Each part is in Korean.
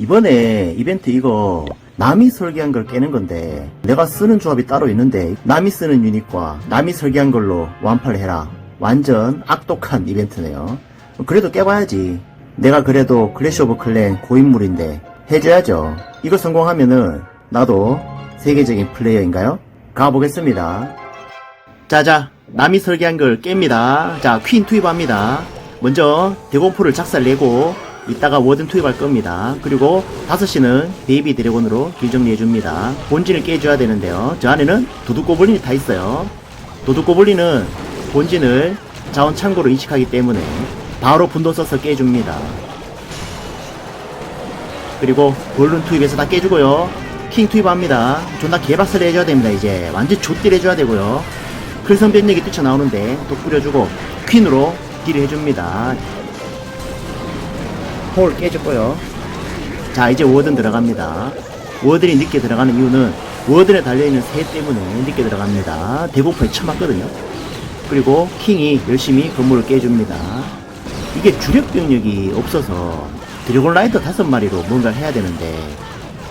이번에 이벤트 이거 남이 설계한 걸 깨는 건데 내가 쓰는 조합이 따로 있는데 남이 쓰는 유닛과 남이 설계한 걸로 완파를 해라. 완전 악독한 이벤트네요. 그래도 깨봐야지. 내가 그래도 클래시 오브 클랜 고인물인데 해줘야죠. 이거 성공하면은 나도 세계적인 플레이어인가요? 가보겠습니다. 자자 남이 설계한 걸 깹니다. 자 퀸 투입합니다. 먼저 대공포를 작살내고 이따가 워든 투입할 겁니다. 그리고 5시는 베이비 드래곤으로 길 정리해줍니다. 본진을 깨줘야 되는데요. 저 안에는 도둑 고블린이 다 있어요. 도둑 고블린은 본진을 자원 창고로 인식하기 때문에 바로 분도 써서 깨줍니다. 그리고 볼룬 투입해서 다 깨주고요. 킹 투입합니다. 존나 개박살 해줘야 됩니다 이제. 완전 좆딜 해줘야 되고요. 클선 변력이 뛰쳐나오는데 또 뿌려주고 퀸으로 딜을 해줍니다 홀 깨졌고요. 자 이제 워든 들어갑니다. 워든이 늦게 들어가는 이유는 워든에 달려있는 새 때문에 늦게 들어갑니다. 대공포에 쳐맞거든요. 그리고 킹이 열심히 건물을 깨줍니다. 이게 주력 병력이 없어서 드래곤 라이더 다섯 마리로 뭔가를 해야 되는데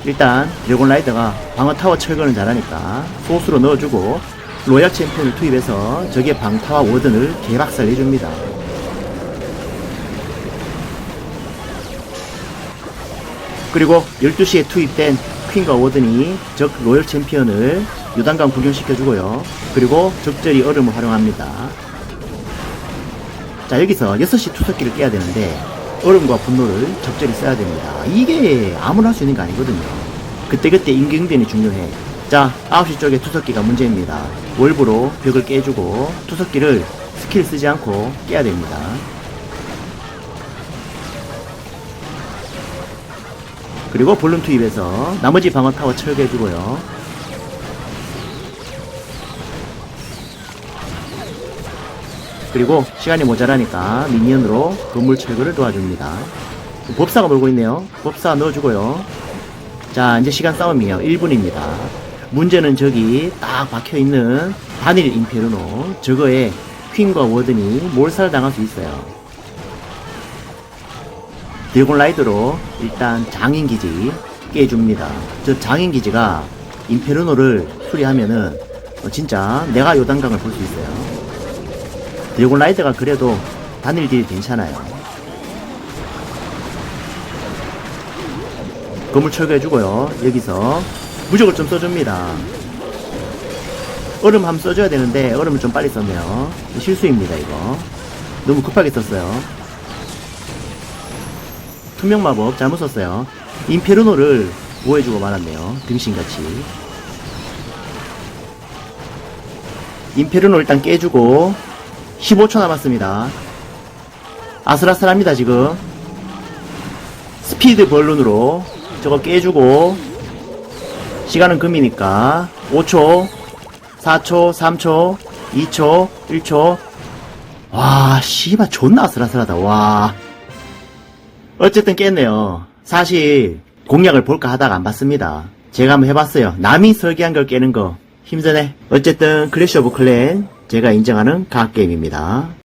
일단 드래곤 라이더가 방어 타워 철거는 잘하니까 소수로 넣어주고 로얄 챔피언을 투입해서 적의 방타와 워든을 개박살 내줍니다. 그리고 12시에 투입된 퀸과 워든이 적 로열 챔피언을 요단강 구경시켜주고요. 그리고 적절히 얼음을 활용합니다. 자, 여기서 6시 투석기를 깨야 되는데, 얼음과 분노를 적절히 써야 됩니다. 이게 아무나 할 수 있는 게 아니거든요. 그때그때 임기응변이 중요해. 자, 9시 쪽에 투석기가 문제입니다. 월브로 벽을 깨주고, 투석기를 스킬 쓰지 않고 깨야 됩니다. 그리고 볼륨 투입해서 나머지 방어 타워 철거해주고요. 그리고 시간이 모자라니까 미니언으로 건물 철거를 도와줍니다. 법사가 몰고 있네요. 법사 넣어주고요. 자, 이제 시간 싸움이에요. 1분입니다. 문제는 저기 딱 박혀있는 단일 임페르노. 저거에 퀸과 워든이 몰살 당할 수 있어요. 드래곤 라이드로 일단 장인 기지 깨줍니다. 저 장인 기지가 임페르노를 수리하면은 어, 진짜 내가 요단강을 볼 수 있어요. 드래곤 라이드가 그래도 단일 딜 괜찮아요. 건물 철거해주고요. 여기서 무적을 좀 써줍니다. 얼음 한번 써줘야 되는데 얼음을 좀 빨리 썼네요. 실수입니다 이거. 너무 급하게 썼어요. 투명 마법 잘못 썼어요. 임페르노를 보호해주고 말았네요. 등신같이. 임페르노 일단 깨주고 15초 남았습니다. 아슬아슬합니다 지금. 스피드 벌룬으로 저거 깨주고 시간은 금이니까 5초 4초 3초 2초 1초 와 씨발 존나 아슬아슬하다 와 어쨌든 깼네요. 사실 공략을 볼까 하다가 안 봤습니다. 제가 한번 해봤어요. 남이 설계한 걸 깨는 거 힘드네. 어쨌든 클래시 오브 클랜 제가 인정하는 각 게임입니다.